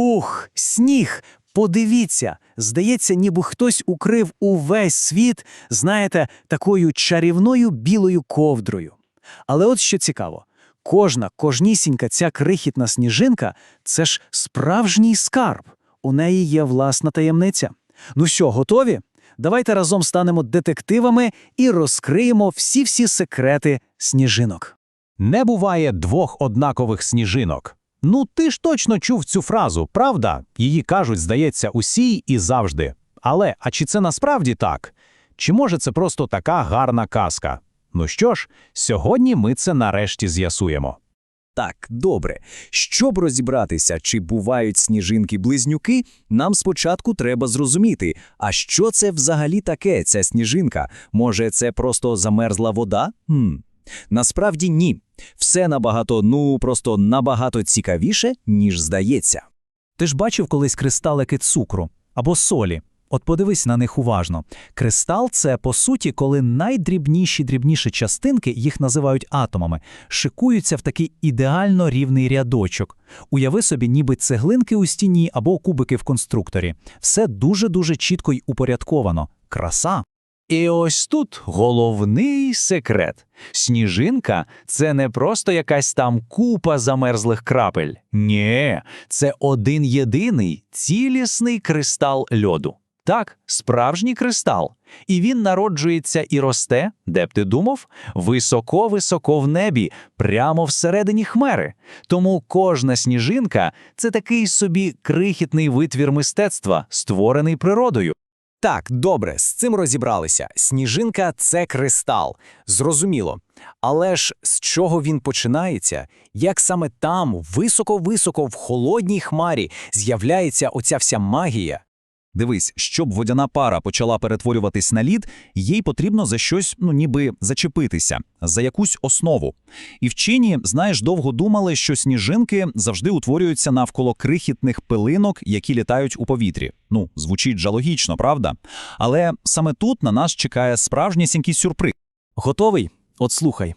Ух, сніг! Подивіться, здається, ніби хтось укрив увесь світ, знаєте, такою чарівною білою ковдрою. Але от що цікаво, кожна, кожнісінька ця крихітна сніжинка це ж справжній скарб. У неї є власна таємниця. Ну що, готові? Давайте разом станемо детективами і розкриємо всі-всі секрети сніжинок. Не буває двох однакових сніжинок. Ну, ти ж точно чув цю фразу, правда? Її кажуть, здається, усі і завжди. Але а чи це насправді так? Чи може це просто така гарна казка? Ну що ж, сьогодні ми це нарешті з'ясуємо. Так, добре. Щоб розібратися, чи бувають сніжинки-близнюки, нам спочатку треба зрозуміти, а що це взагалі таке, ця сніжинка? Може, це просто замерзла вода? Хм. Насправді ні. Все набагато, ну, просто набагато цікавіше, ніж здається. Ти ж бачив колись кристалики цукру або солі. От подивись на них уважно. Кристал це по суті, коли найдрібніші дрібніші частинки, їх називають атомами, шикуються в такий ідеально рівний рядочок. Уяви собі, ніби цеглинки у стіні або кубики в конструкторі. Все дуже дуже чітко й упорядковано. Краса. І ось тут головний секрет. Сніжинка це не просто якась там купа замерзлих крапель. Ні, це один єдиний цілісний кристал льоду. Так, справжній кристал. І він народжується і росте, де б ти думав, високо-високо в небі, прямо всередині хмари. Тому кожна сніжинка це такий собі крихітний витвір мистецтва, створений природою. Так, добре, з цим розібралися. Сніжинка це кристал. Зрозуміло. Але ж з чого він починається? Як саме там, високо-високо в холодній хмарі, з'являється оця вся магія? Дивись, щоб водяна пара почала перетворюватись на лід, їй потрібно за щось, ну ніби зачепитися, за якусь основу. І вчені, знаєш, довго думали, що сніжинки завжди утворюються навколо крихітних пилинок, які літають у повітрі. Ну, звучить же логічно, правда? Але саме тут на нас чекає справжнісінький сюрприз. Готовий? От слухай.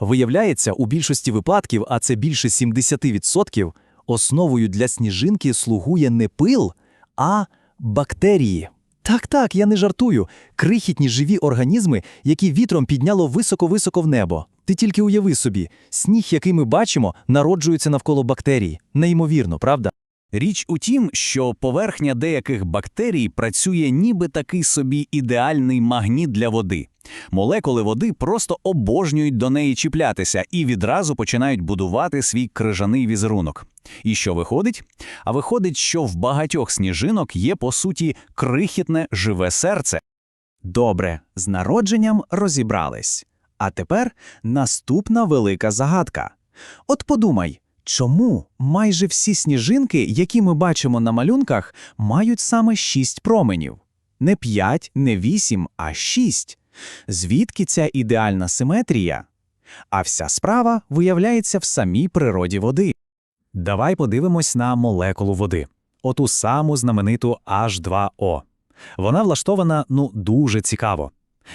Виявляється, у більшості випадків, а це більше 70%, основою для сніжинки слугує не пил, а бактерії. Так, так, я не жартую. Крихітні живі організми, які вітром підняло високо-високо в небо. Ти тільки уяви собі, сніг, який ми бачимо, народжується навколо бактерій. Неймовірно, правда? Річ у тім, що поверхня деяких бактерій працює ніби такий собі ідеальний магніт для води. Молекули води просто обожнюють до неї чіплятися і відразу починають будувати свій крижаний візерунок. І що виходить? А виходить, що в багатьох сніжинок є по суті крихітне живе серце. Добре, з народженням розібрались. А тепер наступна велика загадка. От подумай, чому майже всі сніжинки, які ми бачимо на малюнках, мають саме шість променів? Не п'ять, не вісім, а шість. Звідки ця ідеальна симетрія? А вся справа виявляється в самій природі води. Давай подивимось на молекулу води. Оту саму знамениту H2O. Вона влаштована ну дуже цікаво.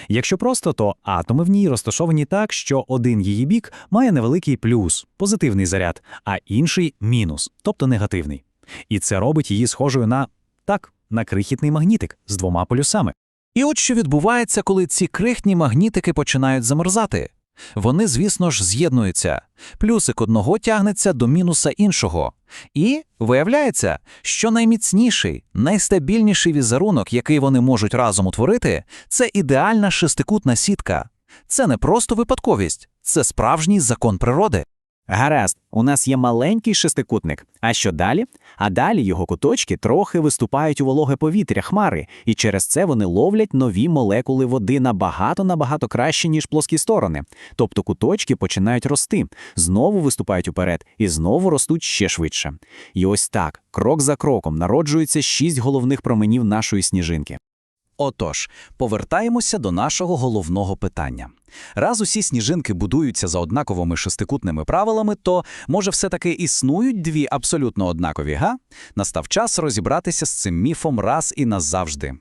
Якщо просто, то атоми в ній розташовані так, що один її бік має невеликий плюс, позитивний заряд, а інший мінус, тобто негативний. І це робить її схожою на так, на крихітний магнітик з двома полюсами. І от що відбувається, коли ці крихтні магнітики починають замерзати. Вони, звісно ж, з'єднуються. Плюсик одного тягнеться до мінуса іншого. І виявляється, що найміцніший, найстабільніший візерунок, який вони можуть разом утворити, це ідеальна шестикутна сітка. Це не просто випадковість, це справжній закон природи. Гаразд, у нас є маленький шестикутник. А що далі? А далі його куточки трохи виступають у вологе повітря хмари, і через це вони ловлять нові молекули води набагато-набагато краще, ніж плоскі сторони. Тобто куточки починають рости, знову виступають уперед і знову ростуть ще швидше. І ось так, крок за кроком, народжується шість головних променів нашої сніжинки. Отож, повертаємося до нашого головного питання. Раз усі сніжинки будуються за однаковими шестикутними правилами, то, може, все-таки існують дві абсолютно однакові, га? Настав час розібратися з цим міфом раз і назавжди.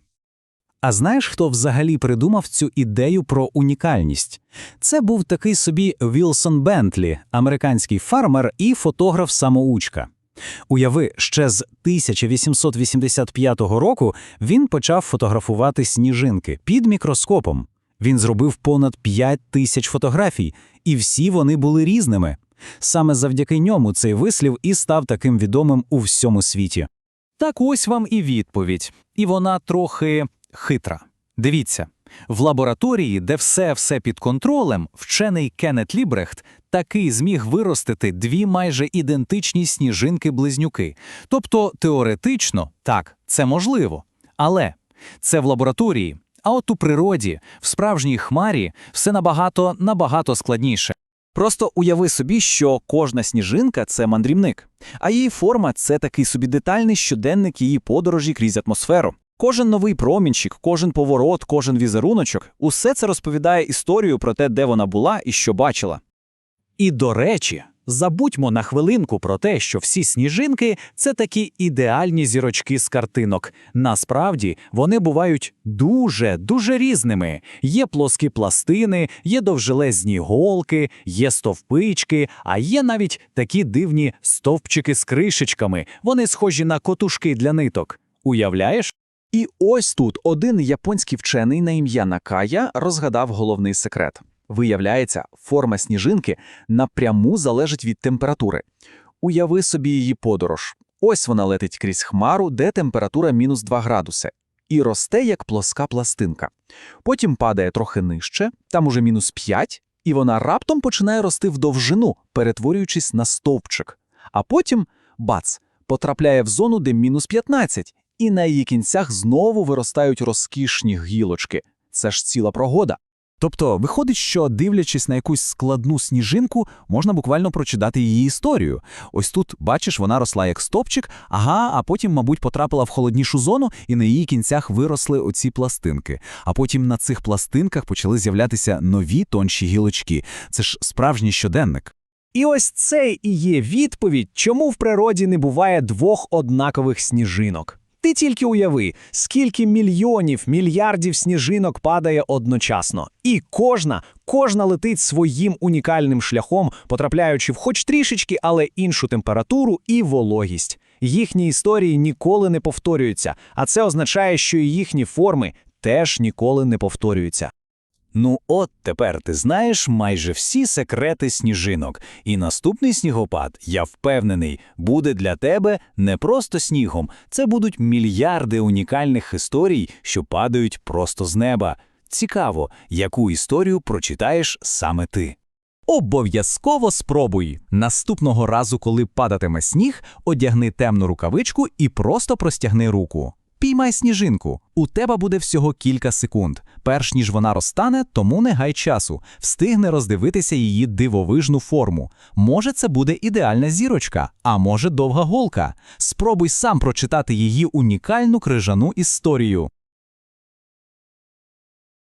А знаєш, хто взагалі придумав цю ідею про унікальність? Це був такий собі Вілсон Бентлі, американський фармер і фотограф-самоучка. Уяви, ще з 1885 року він почав фотографувати сніжинки під мікроскопом. Він зробив понад 5 тисяч фотографій, і всі вони були різними. Саме завдяки ньому цей вислів і став таким відомим у всьому світі. Так ось вам і відповідь. І вона трохи хитра. Дивіться, в лабораторії, де все-все під контролем, вчений Кеннет Лібрехт таки зміг виростити дві майже ідентичні сніжинки-близнюки. Тобто, теоретично, так, це можливо. Але це в лабораторії. А от у природі, в справжній хмарі, все набагато набагато складніше. Просто уяви собі, що кожна сніжинка це мандрівник, а її форма це такий собі детальний щоденник її подорожі крізь атмосферу. Кожен новий промінчик, кожен поворот, кожен візеруночок усе це розповідає історію про те, де вона була і що бачила. І до речі, забудьмо на хвилинку про те, що всі сніжинки це такі ідеальні зірочки з картинок. Насправді вони бувають дуже дуже різними. Є плоскі пластини, є довжелезні голки, є стовпички, а є навіть такі дивні стовпчики з кришечками. Вони схожі на котушки для ниток. Уявляєш? І ось тут один японський вчений на ім'я Накая розгадав головний секрет. Виявляється, форма сніжинки напряму залежить від температури. Уяви собі її подорож. Ось вона летить крізь хмару, де температура мінус 2 градуси, і росте як плоска пластинка. Потім падає трохи нижче, там уже мінус 5, і вона раптом починає рости в довжину, перетворюючись на стовпчик. А потім, бац, потрапляє в зону, де мінус 15, і на її кінцях знову виростають розкішні гілочки. Це ж ціла прогода. Тобто виходить, що дивлячись на якусь складну сніжинку, можна буквально прочитати її історію. Ось тут, бачиш, вона росла як стопчик, ага, а потім, мабуть, потрапила в холоднішу зону, і на її кінцях виросли оці пластинки. А потім на цих пластинках почали з'являтися нові тонші гілочки. Це ж справжній щоденник. І ось це і є відповідь, чому в природі не буває двох однакових сніжинок. Ти тільки уяви, скільки мільйонів, мільярдів сніжинок падає одночасно. І кожна, кожна летить своїм унікальним шляхом, потрапляючи в хоч трішечки, але іншу температуру і вологість. Їхні історії ніколи не повторюються, а це означає, що і їхні форми теж ніколи не повторюються. Ну от тепер ти знаєш майже всі секрети сніжинок, і наступний снігопад, я впевнений, буде для тебе не просто снігом, це будуть мільярди унікальних історій, що падають просто з неба. Цікаво, яку історію прочитаєш саме ти. Обов'язково спробуй. Наступного разу, коли падатиме сніг, одягни темну рукавичку і просто простягни руку. Піймай сніжинку. У тебе буде всього кілька секунд. Перш ніж вона розтане, тому не гай часу. Встигне роздивитися її дивовижну форму. Може, це буде ідеальна зірочка, а може довга голка. Спробуй сам прочитати її унікальну крижану історію.